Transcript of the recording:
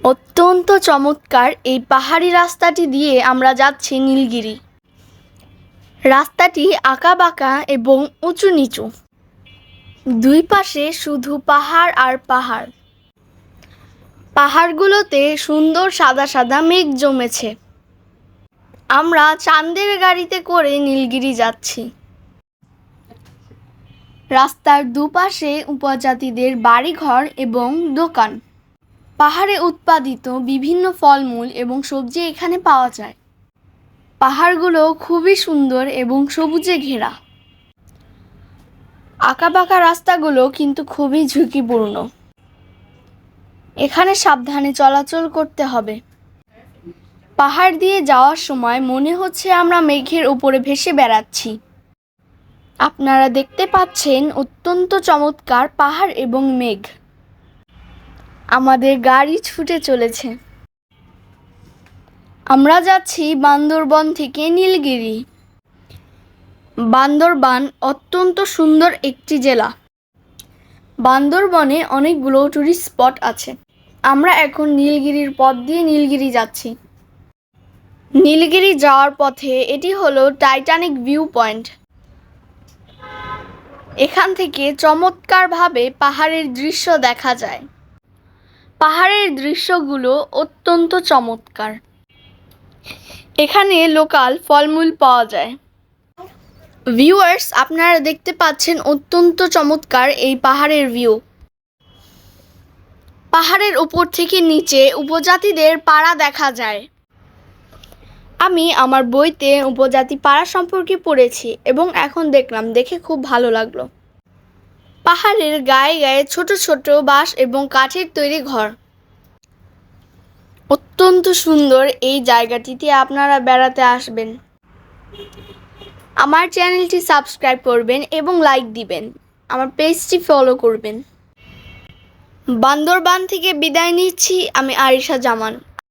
অত্যন্ত চমৎকার এই পাহাড়ি রাস্তাটি দিয়ে আমরা যাচ্ছি নীলগিরি। রাস্তাটি আঁকাবাঁকা এবং উঁচু নিচু দুই পাশে শুধু পাহাড় আর পাহাড়। পাহাড়গুলোতে সুন্দর সাদা সাদা মেঘ জমেছে। আমরা চাঁদের গাড়িতে করে নীলগিরি যাচ্ছি। রাস্তার দুপাশে উপজাতিদের বাড়িঘর এবং দোকান। পাহাড়ে উৎপাদিত বিভিন্ন ফলমূল এবং সবজি এখানে পাওয়া যায়। পাহাড়গুলো খুবই সুন্দর এবং সবুজে ঘেরা। আঁকাবাঁকা রাস্তাগুলো কিন্তু খুবই ঝুঁকিপূর্ণ। এখানে সাবধানে চলাচল করতে হবে। পাহাড় দিয়ে যাওয়ার সময় মনে হচ্ছে আমরা মেঘের উপরে ভেসে বেড়াচ্ছি। আপনারা দেখতে পাচ্ছেন অত্যন্ত চমৎকার পাহাড় এবং মেঘ। আমাদের গাড়ি ছুটে চলেছে। আমরা যাচ্ছি বান্দরবন থেকে নীলগিরি। বান্দরবান অত্যন্ত সুন্দর একটি জেলা। বান্দরবনে অনেকগুলো টুরিস্ট স্পট আছে। আমরা এখন নীলগিরির পথ দিয়ে নীলগিরি যাচ্ছি। নীলগিরি যাওয়ার পথে এটি হলো টাইটানিক ভিউ পয়েন্ট এখান থেকে চমৎকারভাবে পাহাড়ের দৃশ্য দেখা যায়। পাহাড়ের দৃশ্যগুলো অত্যন্ত চমৎকার। এখানে লোকাল ফলমূল পাওয়া যায়। ভিউয়ার্স, আপনারা দেখতে পাচ্ছেন অত্যন্ত চমৎকার এই পাহাড়ের ভিউ। পাহাড়ের উপর থেকে নিচে উপজাতিদের পাড়া দেখা যায়। আমি আমার বইতে উপজাতি পাড়া সম্পর্কে পড়েছি এবং এখন দেখলাম, দেখে খুব ভালো লাগল। পাহাড়ের গায়ে গায়ে ছোট ছোট বাঁশ এবং কাঠের তৈরি ঘর। অত্যন্ত সুন্দর এই জায়গাটিতে আপনারা বেড়াতে আসবেন। আমার চ্যানেলটি সাবস্ক্রাইব করবেন এবং লাইক দিবেন। আমার পেজটি ফলো করবেন। বান্দরবান থেকে বিদায় নিচ্ছি। আমি আরিশা জামান।